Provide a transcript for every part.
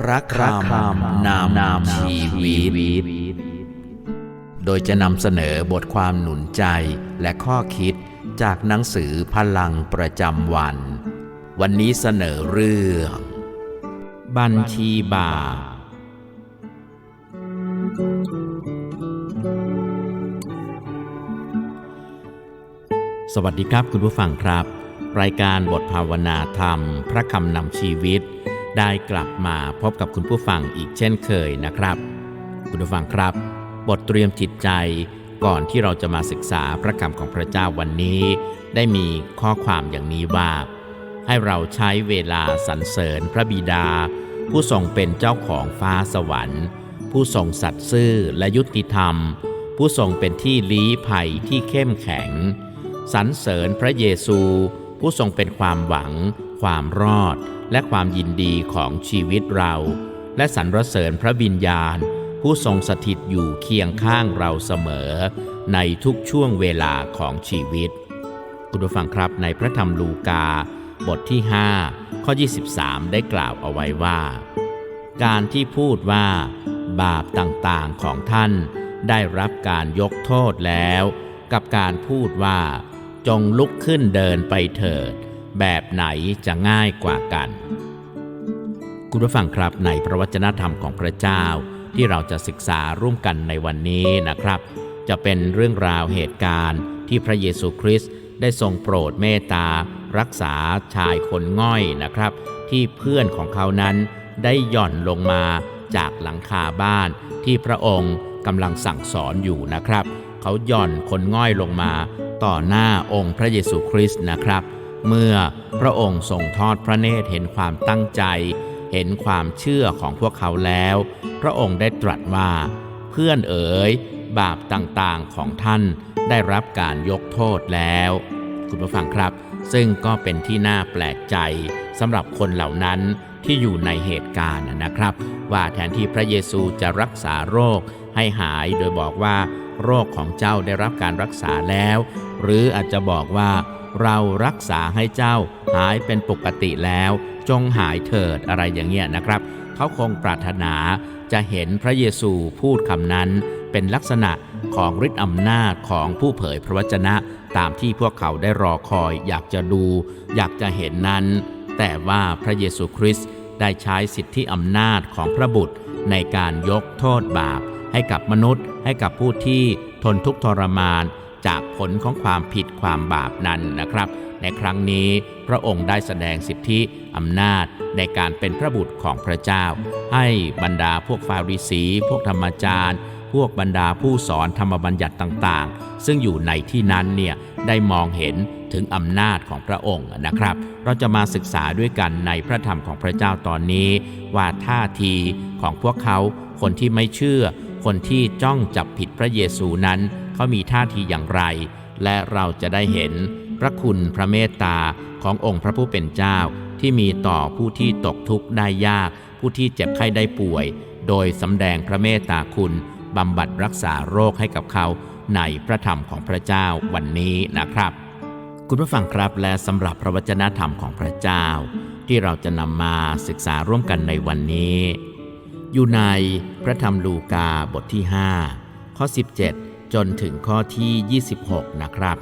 พระคำนำนำชีวิต โดยจะนำเสนอบทความหนุนใจและข้อคิดจากหนังสือพลังประจำวัน วันนี้เสนอเรื่อง บัญชีบาสวัสดีครับคุณผู้ฟังครับ รายการบทภาวนาธรรม พระคำนำชีวิต ได้กลับมาพบกับคุณผู้ฟังอีกเช่นเคยนะครับ คุณผู้ฟังครับ บทเตรียมจิตใจก่อนที่เราจะมาศึกษาพระคำของพระเจ้าวันนี้ ได้มีข้อความอย่างนี้ว่า ให้เราใช้เวลาสรรเสริญพระบิดา ผู้ทรงเป็นเจ้าของฟ้าสวรรค์ ผู้ทรงสัตย์ซื่อและยุติธรรม ผู้ทรงเป็นที่ลี้ภัยที่เข้มแข็งสรรเสริญพระเยซู ผู้ทรงเป็นความหวัง ความรอด และความยินดีของชีวิตเรา และสรรเสริญพระวิญญาณ ผู้ทรงสถิตอยู่เคียงข้างเราเสมอ ในทุกช่วงเวลาของชีวิต คุณผู้ฟังครับในพระธรรมลูกา บทที่ 5 ข้อ 23 ได้กล่าวเอาไว้ว่า การที่พูดว่า บาปต่างๆของท่าน ได้รับการยกโทษแล้ว กับการพูดว่า จงลุกขึ้นเดินไปเถิด แบบไหนจะง่ายกว่ากัน คุณผู้ฟังครับในพระวจนะธรรมของพระเจ้าที่เราจะศึกษาร่วมกันในวันนี้นะครับ จะเป็นเรื่องราวเหตุการณ์ที่พระเยซูคริสต์ได้ทรงโปรดเมตตา รักษาชายคนง่อยนะครับ ที่เพื่อนของเขานั้นได้หย่อนลงมาจากหลังคาบ้านที่พระองค์กำลังสั่งสอนอยู่นะครับ เขาหย่อนคนง่อยลงมา ต่อหน้าองค์พระเยซูคริสต์นะครับ เมื่อพระองค์ทรงทอดพระเนตรเห็นความตั้งใจ เห็นความเชื่อของพวกเขาแล้ว พระองค์ได้ตรัสว่า เพื่อนเอ๋ย บาปต่างๆของท่านได้รับการยกโทษแล้ว คุณผู้ฟังครับ ซึ่งก็เป็นที่น่าแปลกใจสำหรับคนเหล่านั้นที่อยู่ในเหตุการณ์นะครับ ว่าแทนที่พระเยซูจะรักษาโรคให้หายโดยบอกว่าโรคของเจ้าได้รับการรักษาแล้ว หรืออาจจะบอกว่า เรารักษาให้เจ้าหายเป็นปกติแล้ว จงหายเถิดอะไรอย่างเงี้ยนะครับ เขาคงปรารถนาจะเห็นพระเยซูพูดคำนั้น เป็นลักษณะของฤทธิ์อำนาจของผู้เผยพระวจนะ ตามที่พวกเขาได้รอคอย อยากจะดู อยากจะเห็นนั้น แต่ว่าพระเยซูคริสต์ได้ใช้สิทธิอำนาจของพระบุตร ในการยกโทษบาป ให้กับมนุษย์ ให้กับผู้ที่ทนทุกข์ทรมาน จากผลของความผิดความบาปนั้นนะครับ ในครั้งนี้พระองค์ได้แสดงสิทธิอำนาจในการเป็นพระบุตรของพระเจ้า ให้บรรดาพวกฟาริสี พวกธรรมจารย์ พวกบรรดาผู้สอนธรรมบัญญัติต่างๆ ซึ่งอยู่ในที่นั้นเนี่ยได้มองเห็นถึงอำนาจของพระองค์นะครับ เราจะมาศึกษาด้วยกันในพระธรรมของพระเจ้าตอนนี้ ว่าท่าทีของพวกเขาคนที่ไม่เชื่อ คนที่จ้องจับผิดพระเยซูนั้น เขามีท่าทีอย่างไร และเราจะได้เห็นพระคุณพระเมตตาขององค์พระผู้เป็นเจ้าที่มีต่อผู้ที่ตกทุกข์ได้ยาก ผู้ที่เจ็บไข้ได้ป่วย โดยสำแดงพระเมตตาคุณบำบัดรักษาโรคให้กับเขาในพระธรรมของพระเจ้าวันนี้นะครับ คุณผู้ฟังครับและสำหรับพระวจนะธรรมของพระเจ้า ที่เราจะนำมาศึกษาร่วมกันในวันนี้ อยู่ในพระธรรมลูกาบทที่ 5 ข้อ 17 จนถึงข้อที่ 26 นะครับ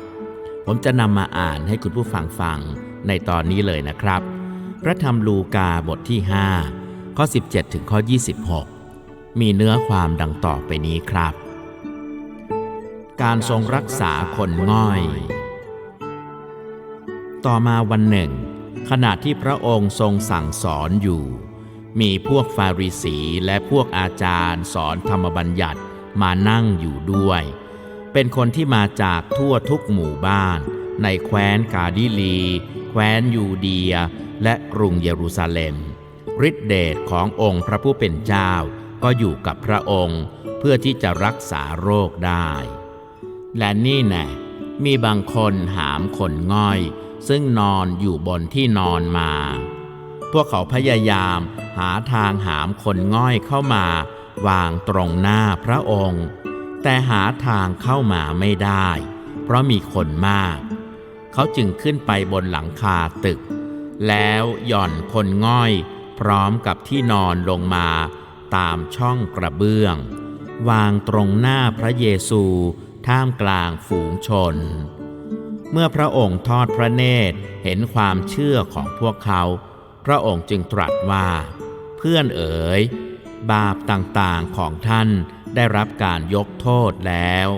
ผมจะนำมาอ่านให้คุณผู้ฟังฟังในตอนนี้เลยนะครับ พระธรรมลูกาบทที่ 5 ข้อ 17 ถึงข้อ 26 มีเนื้อความดังต่อไปนี้ครับ การทรงรักษาคนง่อย ต่อมาวันหนึ่ง ขณะที่พระองค์ทรงสั่งสอนอยู่ มีพวกฟาริสีและพวกอาจารย์สอนธรรมบัญญัติ มานั่งอยู่ด้วย เป็นคนที่มาจากทั่วทุกหมู่บ้าน ในแคว้นกาดิลี แคว้นยูเดีย และกรุงเยรูซาเล็มฤทธิเดชขององค์พระผู้เป็นเจ้าก็อยู่กับพระองค์เพื่อที่จะรักษาโรคได้ และนี่แน่มีบางคนหามคนง่อย ซึ่งนอนอยู่บนที่นอนมา พวกเขาพยายามหาทางหามคนง่อยเข้ามา วางตรงหน้าพระองค์ แต่หาทางเข้ามาไม่ได้ เพราะมีคนมาก เขาจึงขึ้นไปบนหลังคาตึก แล้วหย่อนคนง่อยพร้อมกับที่นอนลงมาตามช่องกระเบื้อง วางตรงหน้าพระเยซูท่ามกลางฝูงชน เมื่อพระองค์ทอดพระเนตรเห็นความเชื่อของพวกเขา พระองค์จึงตรัสว่า เพื่อนเอ๋ย บาปต่างๆของท่านได้รับการยกโทษแล้ว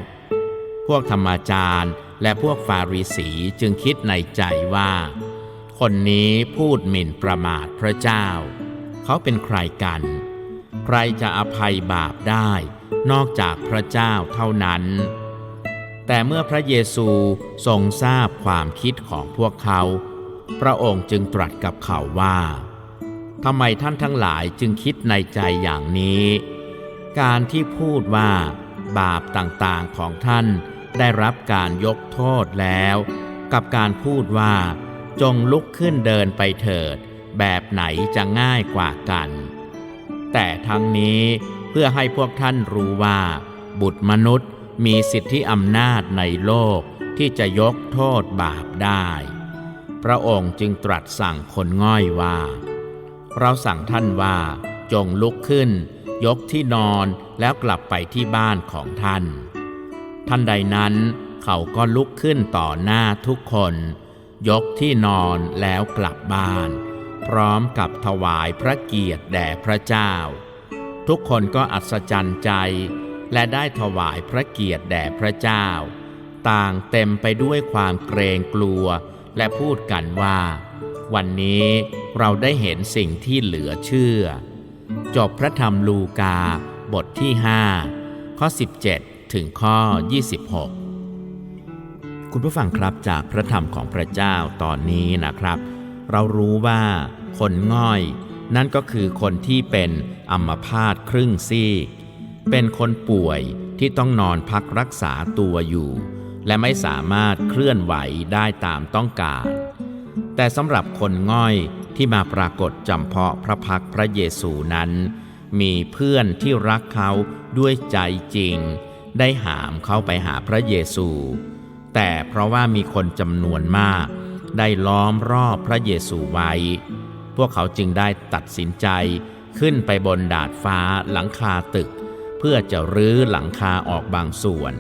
พวกธรรมาจารย์และพวกฟาริสีจึงคิดในใจว่า คนนี้พูดหมิ่นประมาทพระเจ้า เขาเป็นใครกัน ใครจะอภัยบาปได้นอกจากพระเจ้าเท่านั้น แต่เมื่อพระเยซูทรงทราบความคิดของพวกเขา พระองค์จึงตรัสกับเขาว่า ทำไมท่านทั้งหลายจึงคิดในใจอย่างนี้ การที่พูดว่า บาปต่างๆของท่านได้รับการยกโทษแล้ว กับการพูดว่า จงลุกขึ้นเดินไปเถิด แบบไหนจะง่ายกว่ากัน แต่ทั้งนี้เพื่อให้พวกท่านรู้ว่า บุตรมนุษย์มีสิทธิอำนาจในโลกที่จะยกโทษบาปได้ พระองค์จึงตรัสสั่งคนง่อยว่า เราสั่งท่านว่า จงลุกขึ้น ยกที่นอนแล้วกลับไปที่บ้านของท่าน ท่านใดนั้นเขาก็ลุกขึ้นต่อหน้าทุกคน ยกที่นอนแล้วกลับบ้าน พร้อมกับถวายพระเกียรติแด่พระเจ้า ทุกคนก็อัศจรรย์ใจ และได้ถวายพระเกียรติแด่พระเจ้า ต่างเต็มไปด้วยความเกรงกลัวและพูดกันว่า วันนี้เราได้เห็นสิ่งที่เหลือเชื่อ จบพระธรรมลูกาบทที่ 5 ข้อ 17 ถึงข้อ 26 คุณผู้ฟังครับจากพระธรรมของพระเจ้าตอนนี้นะครับ เรารู้ว่าคนง่อย นั่นก็คือคนที่เป็นอัมพาตครึ่งซีก เป็นคนป่วยที่ต้องนอนพักรักษาตัวอยู่ และไม่สามารถเคลื่อนไหวได้ตามต้องการ แต่สำหรับคนง่อยที่มาปรากฏจำเพาะพระพักพระเยซูนั้น มีเพื่อนที่รักเขาด้วยใจจริง ได้หามเขาไปหาพระเยซู แต่เพราะว่ามีคนจำนวนมาก ได้ล้อมรอบพระเยซูไว้ พวกเขาจึงได้ตัดสินใจขึ้นไปบนดาดฟ้าหลังคาตึก เพื่อจะรื้อหลังคาออกบางส่วน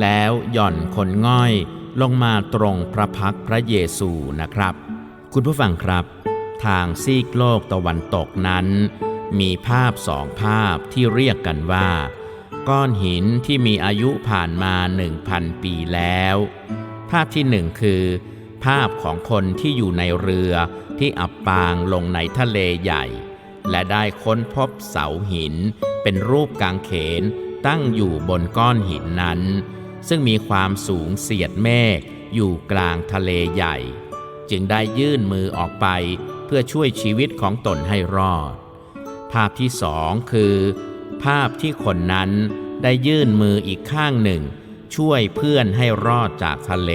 แล้วหย่อนคนง่อยลงมาตรงพระพักพระเยซูนะครับ คุณผู้ฟังครับ ทางซีกโลกตะวันตกนั้น มีภาพสองภาพที่เรียกกันว่า ก้อนหินที่มีอายุผ่านมาหนึ่งพันปีแล้ว ภาพที่หนึ่งคือ ภาพของคนที่อยู่ในเรือที่อับปางลงในทะเลใหญ่ และได้ค้นพบเสาหิน เป็นรูปกางเขนตั้งอยู่บนก้อนหินนั้น ซึ่งมีความสูงเสียดเมฆอยู่กลางทะเลใหญ่ จึงได้ยื่นมือออกไปเพื่อช่วยชีวิตของตนให้รอด ภาพที่สองคือ ภาพที่คนนั้นได้ยื่นมืออีกข้างหนึ่ง ช่วยเพื่อนให้รอดจากทะเล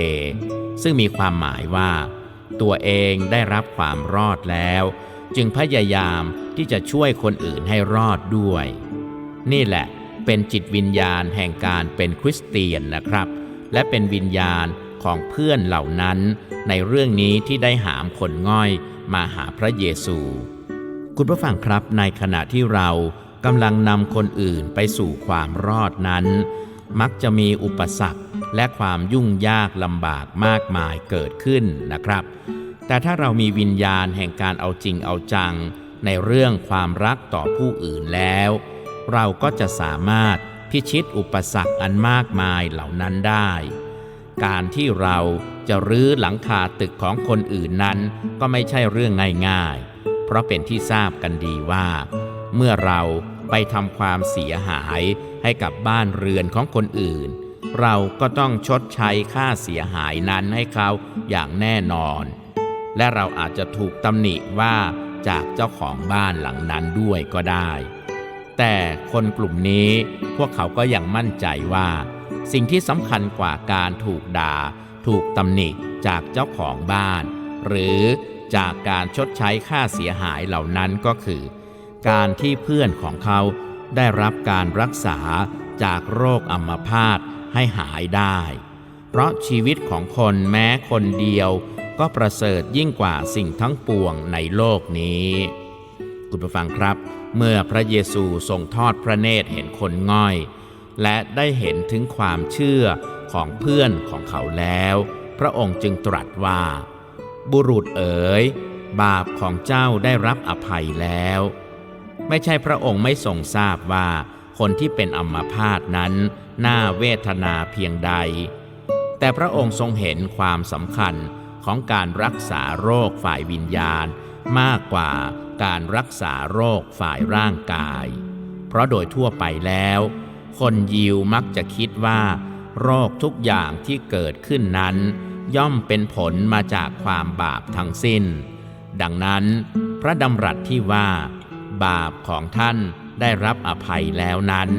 ซึ่งมีความหมายว่า ตัวเองได้รับความรอดแล้ว จึงพยายามที่จะช่วยคนอื่นให้รอดด้วย นี่แหละเป็นจิตวิญญาณแห่งการเป็นคริสเตียนนะครับ และเป็นวิญญาณ ของเพื่อนเหล่านั้นในเรื่องนี้ที่ได้หามคนง่อยมาหาพระเยซู คุณผู้ฟังครับในขณะที่เรากำลังนำคนอื่นไปสู่ความรอดนั้น มักจะมีอุปสรรคและความยุ่งยากลำบากมากมายเกิดขึ้นนะครับ แต่ถ้าเรามีวิญญาณแห่งการเอาจริงเอาจัง ในเรื่องความรักต่อผู้อื่นแล้ว เราก็จะสามารถพิชิตอุปสรรคอันมากมายเหล่านั้นได้ การที่เราจะรื้อหลังคาตึกของคนอื่นนั้น ก็ไม่ใช่เรื่องง่ายๆ เพราะเป็นที่ทราบกันดีว่า เมื่อเราไปทำความเสียหายให้กับบ้านเรือนของคนอื่น เราก็ต้องชดใช้ค่าเสียหายนั้นให้เขาอย่างแน่นอน และเราอาจจะถูกตำหนิว่าจากเจ้าของบ้านหลังนั้นด้วยก็ได้ แต่คนกลุ่มนี้พวกเขาก็ยังมั่นใจว่า สิ่งที่สำคัญกว่าการถูกด่า ถูกตำหนิจากเจ้าของบ้าน หรือจากการชดใช้ค่าเสียหายเหล่านั้นก็คือ การที่เพื่อนของเขาได้รับการรักษาจากโรคอัมพาตให้หายได้ เพราะชีวิตของคนแม้คนเดียวก็ประเสริฐยิ่งกว่าสิ่งทั้งปวงในโลกนี้ คุณผู้ฟังครับ เมื่อพระเยซูทรงทอดพระเนตรเห็นคนง่อย และได้เห็นถึงความเชื่อของเพื่อนของเขาแล้ว พระองค์จึงตรัสว่า บุรุษเอ๋ย บาปของเจ้าได้รับอภัยแล้ว ไม่ใช่พระองค์ไม่ทรงทราบว่า คนที่เป็นอัมพาตนั้น น่าเวทนาเพียงใด แต่พระองค์ทรงเห็นความสำคัญของการรักษาโรคฝ่ายวิญญาณ มากกว่าการรักษาโรคฝ่ายร่างกาย เพราะโดยทั่วไปแล้ว คนยิวมักจะคิดว่า โรคทุกอย่างที่เกิดขึ้นนั้น ย่อมเป็นผลมาจากความบาปทั้งสิ้น ดังนั้น พระดำรัสที่ว่า บาปของท่านได้รับอภัยแล้วนั้น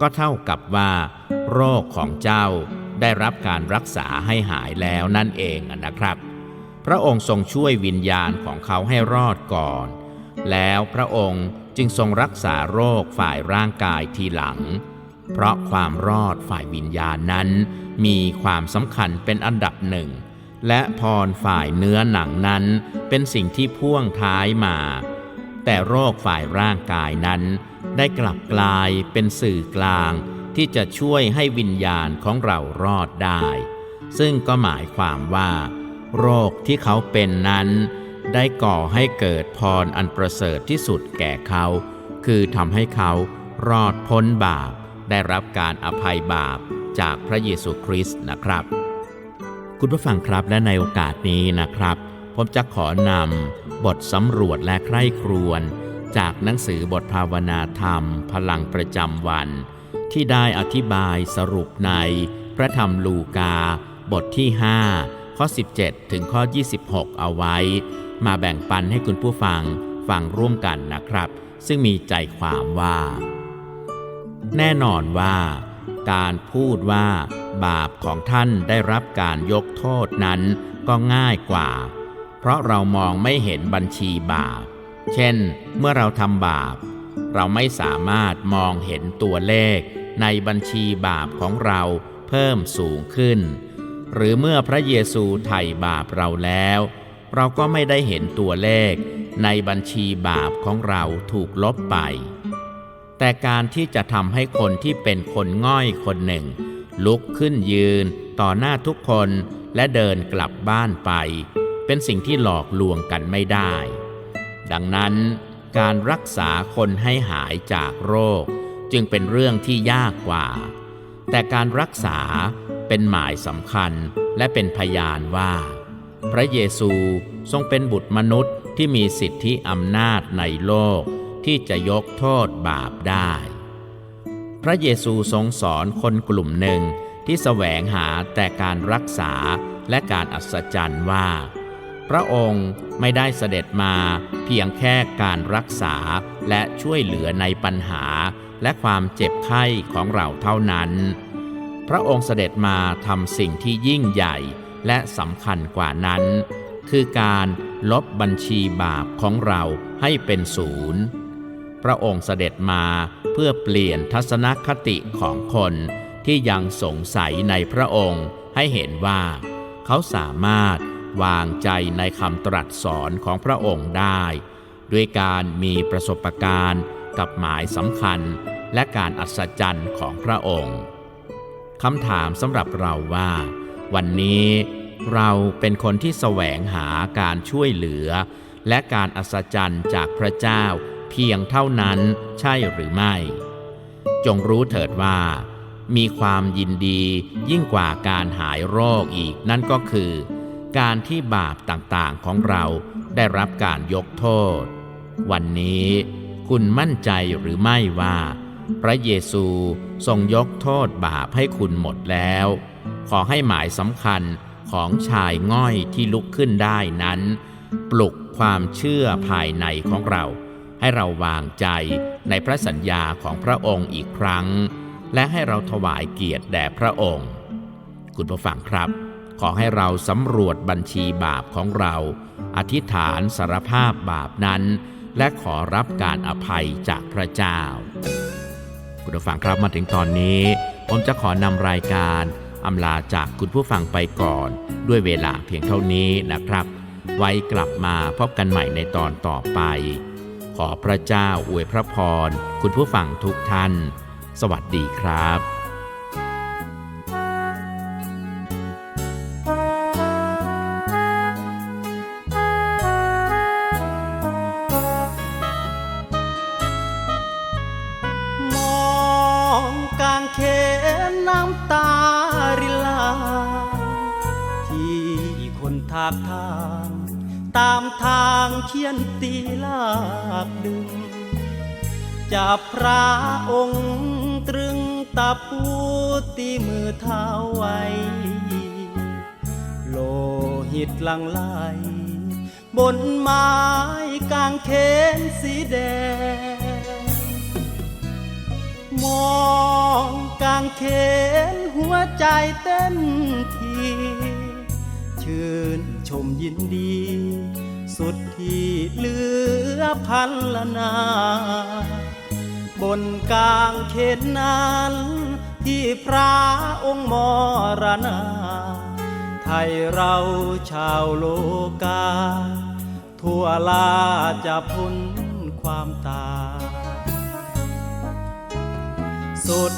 ก็เท่ากับว่า โรคของเจ้าได้รับการรักษาให้หายแล้วนั่นเองนะครับ พระองค์ทรงช่วยวิญญาณของเขาให้รอดก่อน แล้วพระองค์จึงทรงรักษาโรคฝ่ายร่างกายทีหลัง เพราะความรอดฝ่ายวิญญาณนั้น มีความสำคัญเป็นอันดับหนึ่ง และพรฝ่ายเนื้อหนังนั้น เป็นสิ่งที่พ่วงท้ายมา แต่โรคฝ่ายร่างกายนั้น ได้กลับกลายเป็นสื่อกลาง ที่จะช่วยให้วิญญาณของเรารอดได้ ซึ่งก็หมายความว่า โรคที่เขาเป็นนั้น ได้ก่อให้เกิดพรอันประเสริฐที่สุดแก่เขา คือทำให้เขารอดพ้นบาป ได้รับการอภัยบาปจากพระเยซูคริสต์นะครับ คุณผู้ฟังครับและในโอกาสนี้นะครับ ผมจะขอนำบทสำรวจและใคร่ครวญจากหนังสือบทภาวนาธรรม พลังประจำวัน ที่ได้อธิบายสรุปในพระธรรมลูกา บทที่ 5 ข้อ 17 ถึงข้อ 26 เอาไว้ มาแบ่งปันให้คุณผู้ฟังฟังร่วมกันนะครับ ซึ่งมีใจความว่า แน่นอนว่า การพูดว่า บาปของท่านได้รับการยกโทษนั้นก็ง่ายกว่า เพราะเรามองไม่เห็นบัญชีบาป เช่น เมื่อเราทำบาป เราไม่สามารถมองเห็นตัวเลขในบัญชีบาปของเราเพิ่มสูงขึ้น หรือเมื่อพระเยซูไถ่บาปเราแล้ว เราก็ไม่ได้เห็นตัวเลขในบัญชีบาปของเราถูกลบไป แต่การที่จะทำให้คนที่เป็นคนง่อยคนหนึ่ง ลุกขึ้นยืน ต่อหน้าทุกคนและเดินกลับบ้านไป เป็นสิ่งที่หลอกลวงกันไม่ได้ ดังนั้น การรักษาคนให้หายจากโรค จึงเป็นเรื่องที่ยากกว่า แต่การรักษาเป็นหมายสำคัญและเป็นพยานว่า พระเยซูทรงเป็นบุตรมนุษย์ที่มีสิทธิอำนาจในโลก ที่จะยกโทษบาปได้ พระเยซูทรงสอนคนกลุ่มหนึ่งที่แสวงหาแต่การรักษาและการอัศจรรย์ว่า พระองค์ไม่ได้เสด็จมาเพียงแค่การรักษาและช่วยเหลือในปัญหาและความเจ็บไข้ของเราเท่านั้น พระองค์เสด็จมาทำสิ่งที่ยิ่งใหญ่และสำคัญกว่านั้น คือการลบบัญชีบาปของเราให้เป็นศูนย์ พระองค์เสด็จมาเพื่อเปลี่ยนทัศนคติของคนที่ยังสงสัยในพระองค์ให้เห็นว่า เขาสามารถวางใจในคำตรัสสอนของพระองค์ได้ ด้วยการมีประสบการณ์กับหมายสำคัญและการอัศจรรย์ของพระองค์คำถามสำหรับเราว่า วันนี้เราเป็นคนที่แสวงหาการช่วยเหลือ และการอัศจรรย์จากพระเจ้า พียงเท่านั้นใช่หรือไม่ จงรู้เถิดว่า มีความยินดียิ่งกว่าการหายโรคอีกนั่นก็คือ การที่บาปต่างๆของเราได้รับการยกโทษ วันนี้คุณมั่นใจหรือไม่ว่า พระเยซูทรงยกโทษบาปให้คุณหมดแล้ว ขอให้หมายสำคัญของชายง่อยที่ลุกขึ้นได้นั้น ปลุกความเชื่อภายในของเรา ให้เราวางใจในพระสัญญาของพระองค์อีกครั้ง และให้เราถวายเกียรติแด่พระองค์ คุณผู้ฟังครับ ขอให้เราสำรวจบัญชีบาปของเรา อธิษฐานสารภาพบาปนั้น และขอรับการอภัยจากพระเจ้า คุณผู้ฟังครับมาถึงตอนนี้ ผมจะขอนำรายการอำลาจากคุณผู้ฟังไปก่อน ด้วยเวลาเพียงเท่านี้นะครับ ไว้กลับมาพบกันใหม่ในตอนต่อไป ขอพระเจ้าอวยพระพร คุณผู้ฟังทุกท่าน สวัสดีครับ ตีลากดึง จับพระองค์ตรึงตาปูตีมือเท้าไว้ โลหิตลังไหลบนไม้กางเขนสีแดง มองกางเขนหัวใจเต้นที ชื่นชมยินดี สุดที่เหลือพันละนา บนกลางเขนนั้น ที่พระองค์มรณา ไทยเราชาวโลกา ทั่วลาจะพ้นความตา สุด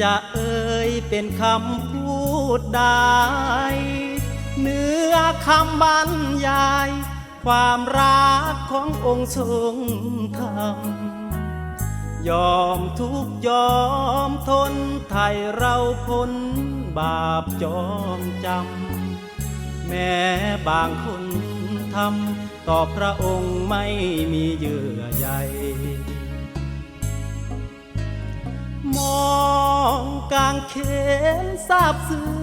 จะเอ่ยเป็นคำพูดได้ือคำบรรยาย ความรักขององค์ทรงธรรม ยอมทุกยอมทนไทยเราพ้นบาปจองจำ แม้บางคนทำต่อพระองค์ไม่มีเยื่อใยมองกางเขนซาบซึ้ง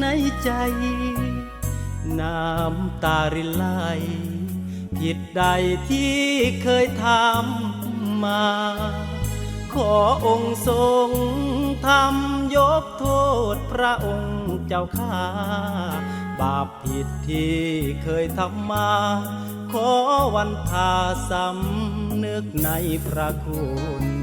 ในใจ น้ำตารินไหลผิดใดที่เคยทำมา ขอองค์ทรงทำยกโทษพระองค์เจ้าข้า บาปผิดที่เคยทำมา ขอวันทาสำนึกในพระคุณ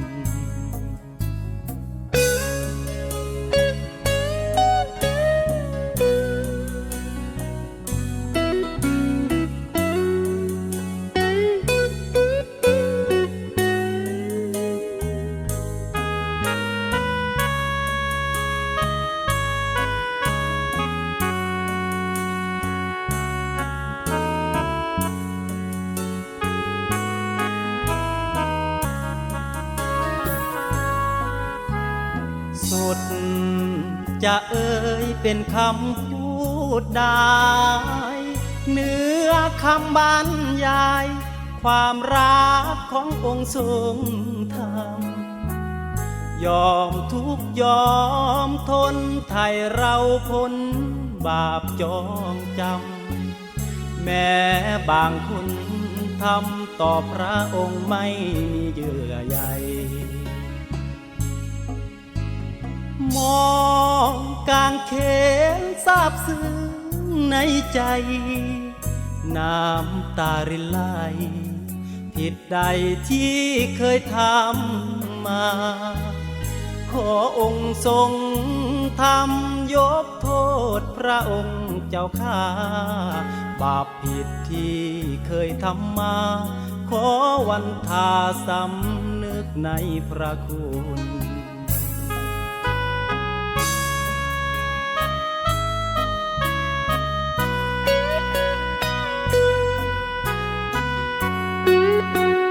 เป็นคำพูดได้เนื้อคำบรรยาย ความรักขององค์ทรงธรรมยอมทุกยอมทนไทยเราพ้นบาปจองจำ แม้บางคนทำต่อพระองค์ไม่มีเยื่อใย มองกางเขนซาบซึ้งในใจ น้ำตารินไหลผิดใดที่เคยทำมา ขอองค์ทรงทำยกโทษพระองค์เจ้าข้า บาปผิดที่เคยทำมา ขอวันทาสำนึกในพระคุณ Música